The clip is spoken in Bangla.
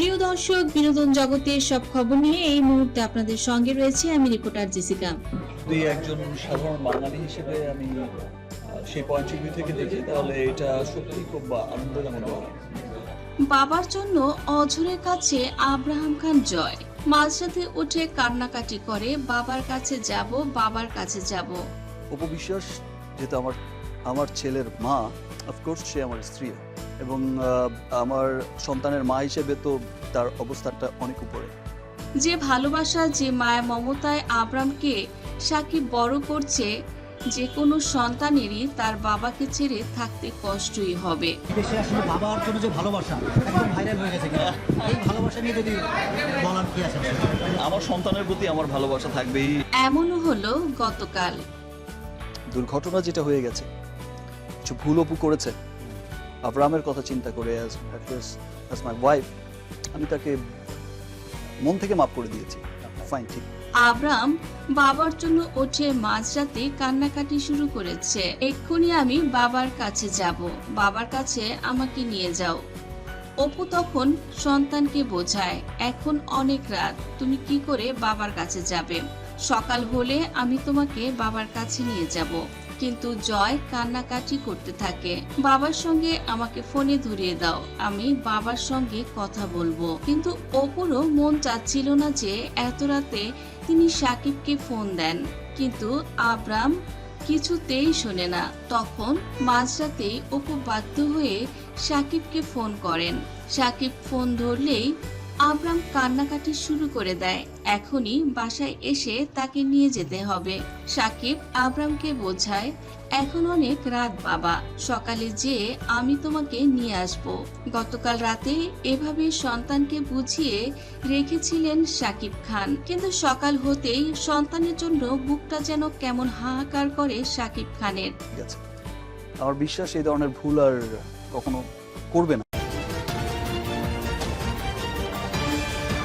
প্রিয় দর্শক বিনোদন জগতের সব খবর নিয়ে এই মুহূর্তে আপনাদের সঙ্গে রয়েছে আমি রিপোর্টার জেসিকা। যদি একজন সাধারণ বাঙালি হিসেবে আমি সেই পয়েন্ট ভিউ থেকে দেখি তাহলে এটা সত্যি খুব আনন্দজনক। বাবার জন্য অঝরের কাছে আব্রাহাম খান জয়। মাঝরাতে উঠে কান্নাকাটি করে বাবার কাছে যাব বাবার কাছে যাব। উপবিশ্বাস যেহেতু আমার আমার ছেলের মা অফকোর্স সে আমার স্ত্রী। এবং আহ, আমার সন্তানের মা হিসেবে তো তার অবস্থাটা অনেক উপরে। যে ভালোবাসা যে মায়া মমতায় আব্রামকে সাকিব বড় করছে যে কোনো সন্তানেরই তার বাবাকে ছেড়ে থাকতে কষ্টই হবে। দেশে আসলে বাবার জন্য যে ভালোবাসা একদম ভাইরাল হয়ে গেছে এই ভালোবাসা নিয়ে যদি বলার কি আছে? আমার সন্তানের প্রতি আমার ভালোবাসা থাকবেই। এমনও হলো গতকাল। দুর্ঘটনা যেটা হয়ে গেছে কিছু ভুল অপু করেছে। আব্রাহামের কথা চিন্তা করে অ্যাজ মাই ওয়াইফ আমি তাকে মন থেকে মাফ করে দিয়েছি। ফাইন ঠিক। আব্রাম বাবার জন্য ওঠে মাঝরাতে কান্নাকাটি শুরু করেছে। এক্ষুনি আমি বাবার কাছে যাব। বাবার কাছে আমাকে নিয়ে যাও। অপু তখন সন্তানকে বোঝায়, এখন অনেক রাত। তুমি কি করে বাবার কাছে যাবে? সকাল হলে আমি তোমাকে বাবার কাছে নিয়ে যাব। কিন্তু জয় কান্নাকাটি করতে থাকে। বাবার সঙ্গে আমাকে ফোনে ধরিয়ে দাও, আমি বাবার সঙ্গে কথা বলব। কিন্তু অপুরও মন চাচ্ছিল না যে এত রাতে তিনি সাকিবকে ফোন দেন। কিন্তু আব্রাম কিছুতেই শোনে না। তখন মাঝরাতেই অপু বাধ্য হয়ে সাকিবকে ফোন করেন। সাকিব ফোন ধরলেই আব্রাম কান্নাকাটি শুরু করে দেয়। এখনই বাসায় এসে তাকে নিয়ে যেতে হবে। সাকিব আব্রামকে বোঝায়, এখন অনেক রাত বাবা। সকালে যেয়ে আমি তোমাকে নিয়ে আসব। গতকাল রাতে এভাবে সন্তানকে বুঝিয়ে রেখেছিলেন সাকিব খান। কিন্তু সকাল হতেই সন্তানের জন্য বুকটা যেন কেমন হাহাকার করে সাকিব খানের। আমার বিশ্বাস এই ধরনের ভুল আর কখনো করবে না।